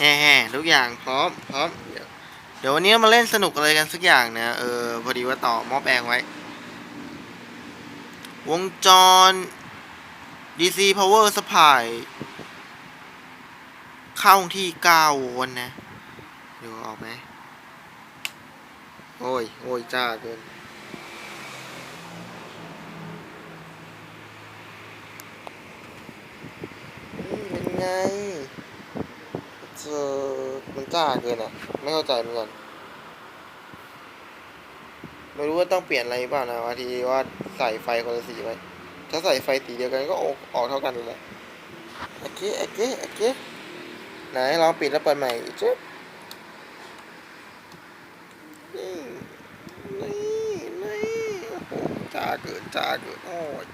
แห่ๆทุกอย่างพร้อมพร้อมเดี๋ยวเดี๋ยววันนี้มาเล่นสนุกอะไรกันสักอย่างนะเออพอดีว่าต่อม้อแปลงไว้ วงจร DC Power Supply เข้าที่ 9 โวลต์นะดูออกไหมโอ้ย โอ้ย จ้าเกินเป็นไง มันจ้าเกินอะ ไม่เข้าใจเหมือนกัน ไม่รู้ว่าต้องเปลี่ยนอะไรเปล่านะว่าทีว่าใส่ไฟคนละสีไว้ถ้าใส่ไฟสีเดียวกันก็ออกออกเท่ากันเลยโอเคโอเคโอเคไหนลองปิดแล้วเปิดใหม่อีกจ๊บนี่นี่นี่โอ้โหจ้าเกินจ้าเกินโอ้ย